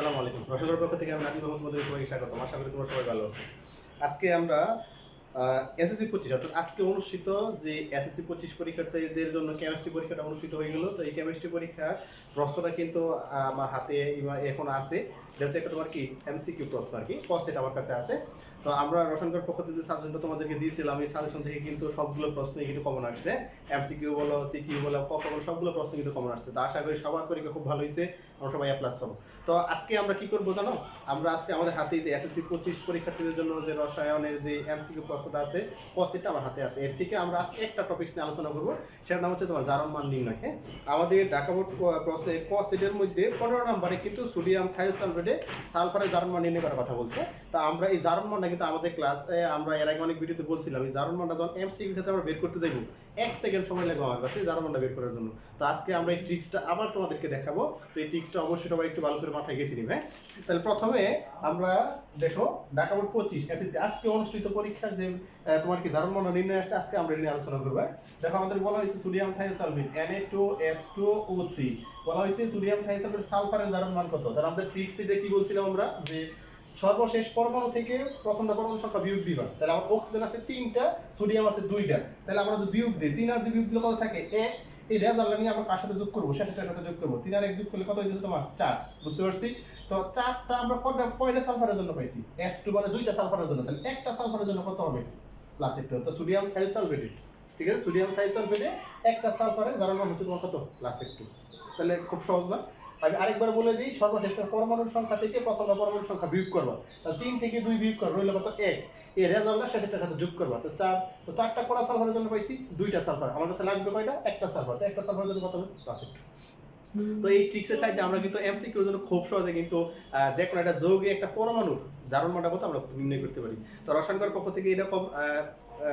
আসসালামু আলাইকুম। রসগোর পক্ষ থেকে আমি নাকি মোহাম্মদ মধ্যে সবাইকে স্বাগত। আশা করি তোমরা সবাই ভালো আছো। আজকে আমরা এসএসসি পঁচিশ, অর্থাৎ আজকে অনুষ্ঠিত যে এসএসসি পঁচিশ পরীক্ষার্থীদের জন্য কেমিস্ট্রি পরীক্ষাটা অনুষ্ঠিত হয়ে গেল। তো এই কেমিস্ট্রি পরীক্ষার প্রশ্নটা কিন্তু আমার হাতে এখন আছে। তোমার কি এমসিকিউ প্রশ্ন আর কি আমার কাছে আছে। তো আমরা রসনকর পক্ষ থেকে সাজেশনটা তোমাদেরকে দিয়েছিলাম, এই সাজেশন থেকে কিন্তু সবগুলো প্রশ্নই কিন্তু কমন আসছে। এমসিকিউ বলো সিকিউ বলো কক বলো, সবগুলো প্রশ্ন কিন্তু কমন আসছে। তো আশা করি সবার পরীক্ষা খুব ভালো হয়েছে, আমরা সবাই পাবো। তো আজকে আমরা কি করব জানো? আমরা আজকে আমাদের হাতে যে এসএসসি পঁচিশ পরীক্ষার্থীদের জন্য যে রসায়নের যে এমসিকিউ প্রশ্নটা আছে কসিটটা আমার হাতে আছে। এর থেকে আমরা আজকে একটা টপিক্স নিয়ে আলোচনা করব, সেটার নাম হচ্ছে তোমার জারণ মান নির্ণয় হ্যাঁ? আমাদের ঢাকা বোর্ড প্রশ্নে কসিটের মধ্যে পনেরো নম্বরে কিন্তু সোডিয়াম থায়োসালফেটে সালফারের জারণ নির্ণয় করার কথা বলছে। তা আমরা এই জারণ মানটা কিন্তু আমাদের ক্লাসে আমরা এর আগে অনেক ভিডিওতে বলছিলাম, এই জারণ মানটা যখন এমসিকিউ ক্ষেত্রে আমরা বের করতে যাব এক সেকেন্ড সময় লাগবে আমার কাছে জারণ মানটা বের করার জন্য। তো আজকে আমরা এই ট্রিক্সটা আবার তোমাদেরকে দেখাবো, তো এই ট্রিক্সটা অবশ্যই সবাই একটু ভালো করে মাথায় গেঁথে নিবে। তাহলে প্রথমে আমরা দেখো ঢাকা বোর্ড পঁচিশ এসএসসি আজকে অনুষ্ঠিত পরীক্ষার যে তোমার কি জারণ মান নির্ণয় আসছে, আজকে আমরা নিয়ে আলোচনা করব? দেখো, আমাদের বলা হয়েছে সোডিয়াম থায়োসালফেট Na2S2O3 বলা হয়েছে সোডিয়াম থায়োসালফেট সালফারের জারণ মান কত? তাহলে আমাদের ট্রিক্স এটা কি বলছিলাম আমরা? যে সর্বশেষ পরমাণু থেকে প্রথমটা পরমাণু সংখ্যা বিয়োগ দিবা। তাহলে আমার অক্সিজেন আছে তিনটা সোডিয়াম আছে দুইটা। তাহলে আমরা যদি বিয়োগ দিই, তিন আর দুই বিয়োগ দিলে কত থাকে? এক। এই রেজাল্ট নিয়ে আমরা কার সাথে যোগ করব? শেষটার সাথে যোগ করব। তিন আর এক যোগ করলে কত হয়েছে তোমার? চার। বুঝতে পারছি? তো চারটা আমরা কয়টা কয়টা সালফারের জন্য পাইছি। এস টু মানে দুইটা সালফারের জন্য। তাহলে একটা সালফারের জন্য কত হবে? প্লাস একটু। তো সোডিয়াম থাইসালফেটে ঠিক আছে? সোডিয়াম থাইসালফেটে একটা সালফারের যার হচ্ছে তোমার কত? প্লাস একটু। তাহলে খুব সহজ না? আমি আরেকবার বলে দিই সর্বশেষ পরমাণুর সংখ্যা থেকে প্রথমটা পরমাণুর সংখ্যা বিয়োগ করবা। তাহলে তিন থেকে দুই বিয়োগ করবা রইল কত এক। এই রেজাল্টটা শেষেরটার সাথে যোগ করবা। তো চার, তো চারটা কড়া সালফারের জন্য পাইছি? দুইটা সালফার। আমার কাছে লাগবে কয়টা? একটা সালফার। তো একটা সালফারের জন্য কত হবে? একটু তো এই ট্রিক্সের সাহায্যে আমরা কিন্তু এমসি এমসিকিউর জন্য খুব সহজে কিন্তু যে কোনো একটা যৌগে একটা পরমাণুর জারণ মানটা কত আমরা নির্ণয় করতে পারি। তো রসায়নকার পক্ষ থেকে এরকম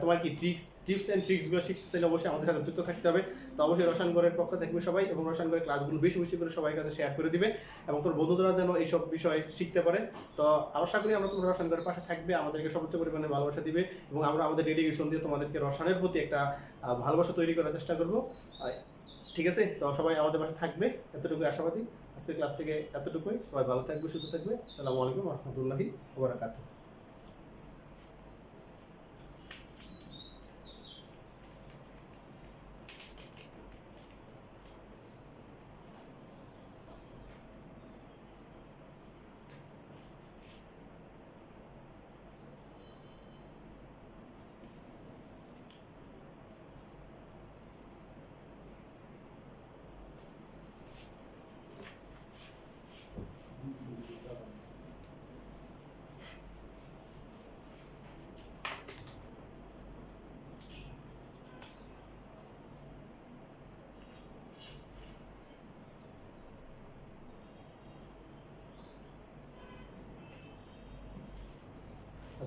তোমার কি ট্রিক্স টিপস অ্যান্ড ট্রিক্সগুলো শিখতে চাইলে অবশ্যই আমাদের সাথে যুক্ত থাকতে হবে। তো অবশ্যই রসায়নগরের পক্ষ থাকবে সবাই এবং রসায়নগরের ক্লাসগুলো বেশি বেশি করে সবাই কাছে শেয়ার করে দিবে এবং তোর বন্ধুরা যেন এইসব বিষয় শিখতে পারে। তো আশা করি আমরা তোমার রসায়নগরের পাশে থাকবে, আমাদেরকে সর্বোচ্চ পরিমাণে ভালোবাসা দিবে এবং আমরা আমাদের ডেডিকেশন দিয়ে তোমাদেরকে রসায়নের প্রতি একটা ভালোবাসা তৈরি করার চেষ্টা করব। ঠিক আছে? তো সবাই আমাদের পাশে থাকবে। এতটুকু আশাবাদী। আজকের ক্লাস থেকে এতটুকুই। সবাই ভালো থাকবে, সুস্থ থাকবে। আসসালামু আলাইকুম রহমতুল্লাহি ওবরাকাতুহ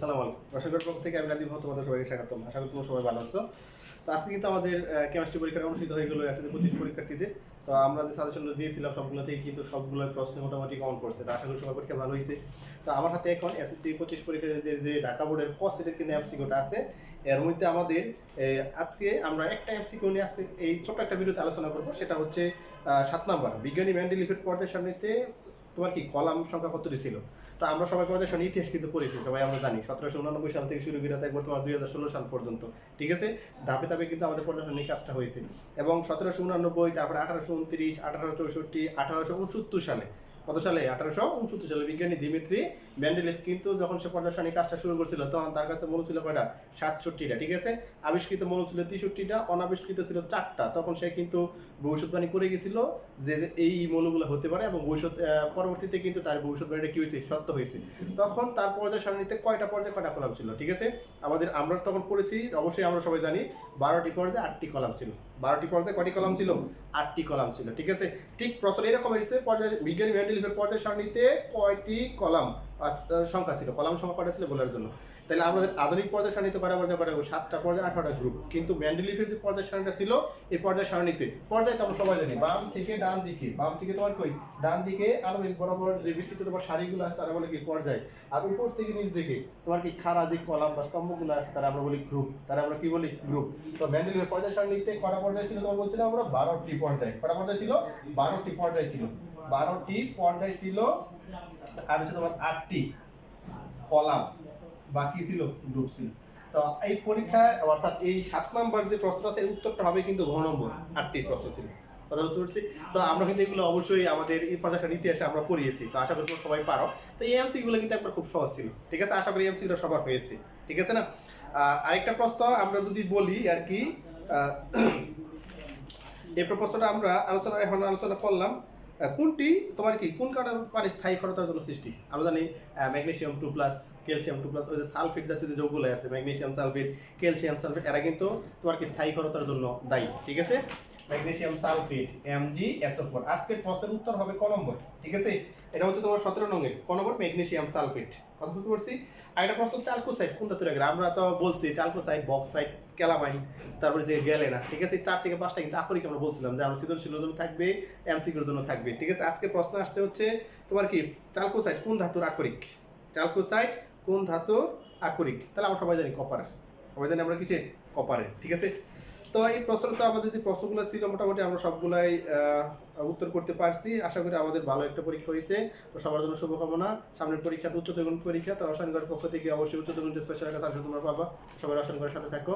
আসসালামু আলাইকুম। রসগোর পক্ষ থেকে আমি রাজীব তোমাদের সবাইকে স্বাগতম। আশা করি তোমরা সবাই ভালো আছো। তো আজকে কিন্তু আমাদের কেমিস্ট্রি পরীক্ষাটা অনুষ্ঠিত হয়ে গেলো একসাথে পঁচিশ পরীক্ষার্থীদের। তো আমরা যে সাজেশনগুলো দিয়েছিলাম, সবগুলো থেকে কিন্তু সবগুলো প্রশ্ন মোটামুটি কমন করছে। তো আশা করি সবার পরীক্ষা ভালো হয়েছে। তো আমার হাতে এখন এসএসসি পঁচিশ পরীক্ষার্থীদের যে ঢাকা বোর্ডের কস সেটের কিন্তু এমসিকিউটা আছে। এর মধ্যে আমাদের আজকে আমরা একটা এমসিকিউ নিয়ে আজকে এই ছোট্ট একটা ভিডিওতে আলোচনা করব। সেটা হচ্ছে সাত নাম্বার, বিজ্ঞানী ম্যান্ডেলিফের পর্যায় সারণীতে তোমার কি কলাম সংখ্যা কতটি ছিল? তো আমরা সবাই পর্যায় শুনি ইতিহাস কিন্তু পড়েছি সবাই আমরা জানি। সতেরোশো উনানব্বই সাল থেকে শুরু করে তাই বর্তমান দুই হাজার ষোলো সাল পর্যন্ত, ঠিক আছে? ধাপে ধাপে কিন্তু আমাদের প্রশাসনিক কাজটা হয়েছে। এবং সতেরোশো উনানব্বই, তারপরে আঠারোশো উনত্রিশ, আঠারোশো চৌষট্টি, আঠারোশো উনসত্তর সালে কত সালে? আঠারোশো উনসত্তর সালে বিজ্ঞানী দিমিত্রি ম্যান্ডেলিফ কিন্তু যখন সে সারণী কাজটা শুরু করছিল, তখন তার কাছে মনে ছিল কয়টা? সাতষট্টিটা, ঠিক আছে? আবিষ্কৃত মৌল ছিল তেষট্টিটা, অনাবিষ্কৃত ছিল চারটা। তখন সে কিন্তু ভবিষ্যৎবাণী করে গেছিল যে এই মৌলগুলো হতে পারে এবং ভবিষ্যৎ পরবর্তীতে কিন্তু তার ভবিষ্যৎবাণীটা কি হয়েছে? সত্য হয়েছে। তখন তার পর্যায় কয়টা পর্যায়ে কয়টা কলাম ছিল, ঠিক আছে? আমাদের আমরা তখন পড়েছি, অবশ্যই আমরা সবাই জানি, বারোটি পর্যায়ে আটটি কলাম ছিল। বারোটি পর্যায়ে কটি কলাম ছিল? আটটি কলাম ছিল, ঠিক আছে? ঠিক প্রশ্ন এরকম এসেছে পর্যায়ে বিজ্ঞানী ম্যান্ডেলিফের পর্যায় সারণীতে কয়টি কলাম সংখ্যা ছিল? কলাম সংখ্যা কটা ছিল বলার জন্য। তাহলে আমাদের আধুনিক পর্যায় সারণীতে কয়টা পর্যায়ে গ্রুপ? সাতটা পর্যায়ে, আঠারোটা গ্রুপ কিন্তু ম্যান্ডেলিফের যে পর্যায় সারণীটা ছিল, এই পর্যায় সারণীতে, পর্যায় তো আমরা সবাই জানি, বাম থেকে ডান দিকে, বাম থেকে তোমার কই? ডান দিকে আণবিক বরাবর যে বিস্তৃত তোমার সারিগুলো আছে, তারা বলে কি পর্যায়। আর উপর থেকে নিচ দিকে, তোমার কি খাড়া যে কলাম বা স্তম্ভগুলো আছে, তারা আমরা বলি গ্রুপ তারা আমরা কি বলি? গ্রুপ তো ম্যান্ডেলিফের পর্যায় সারণীতে কটা পর্যায় ছিল তোমার বলছিলাম আমরা? বারোটি পর্যায়। কটা পর্যায় ছিল? বারোটি পর্যায় ছিল। বারোটি পর্যায় ছিল, আর হচ্ছে তোমার আটটি কলাম। বাকি ছিল গ্রুপ ছিল। তো এই পরীক্ষায় অর্থাৎ এই সাত নাম্বার যে প্রশ্ন আছে উত্তরটা হবে কিন্তু ঘ নম্বর, আটটি প্রশ্ন ছিল। কথা বুঝতে পারছি? তো আমরা কিন্তু এগুলো অবশ্যই আমাদের এই প্রজাশন ইতিহাসে আমরা পড়িয়েছি। তো আশা করি সবাই পারো। তো এই এমসি গুলো কিন্তু একবার খুব সহজ ছিল। ঠিক আছে? আশা করি এমসি গুলো সবার হয়েছে। ঠিক আছে না? আরেকটা প্রশ্ন আমরা যদি বলি আর কি এই প্রশ্নটা আমরা আলোচনা এখন আলোচনা করলাম। কোনটি, তোমার কি, কোন কারণে পানি স্থায়ী ক্ষরতার জন্য সৃষ্টি? আমরা জানি magnesium two plus calcium two plus ওই যে সালফেট জাতীয় যে আছে ম্যাগনেশিয়াম সালফেট ক্যালসিয়াম সালফেট এরা কিন্তু তোমার কি স্থায়ী ক্ষরতার জন্য দায়ী, ঠিক আছে? Magnesium sulphate MG SO four আজকের প্রশ্নের উত্তর হবে ক নম্বর, ঠিক আছে? এটা হচ্ছে তোমার সতেরো নঙ্গের ক নম্বর ম্যাগনেসিয়াম সালফেট কথা বুঝতে পারছি? আর একটা প্রশ্ন চালকোসাইড কোনটা তৈরি করে? আমরা তো বলছি চালকোসাইড বক্সাইড ক্যালামাইন তারপরে যে গেলে না, ঠিক আছে? চার থেকে পাঁচটা কিন্তু আকরিক আমরা বলছিলাম যে আমরা সৃজনশীলের জন্য থাকবে, এমসিকিউর জন্য থাকবে, ঠিক আছে? আজকে প্রশ্ন আসতে হচ্ছে তোমার কি চালকোসাইড কোন ধাতুর আকরিক চালকোসাইড কোন ধাতু আকরিক তাহলে আমরা সবাই জানি কপার সবাই জানি আমরা কিসে কপারের, ঠিক আছে? তো এই প্রশ্নটা তো আমাদের যে প্রশ্নগুলো ছিল, মোটামুটি আমরা সবগুলাই উত্তর করতে পারছি। আশা করি আমাদের ভালো একটা পরীক্ষা হয়েছে। তো সবার জন্য শুভকামনা। সামনের পরীক্ষা তো উচ্চতর পরীক্ষা, তো রসায়নগর পক্ষ থেকে অবশ্যই উচ্চতর স্পেশাল সাবজেক্ট তোমরা পাবা। সবাই রসায়নগরের সাথে থাকো।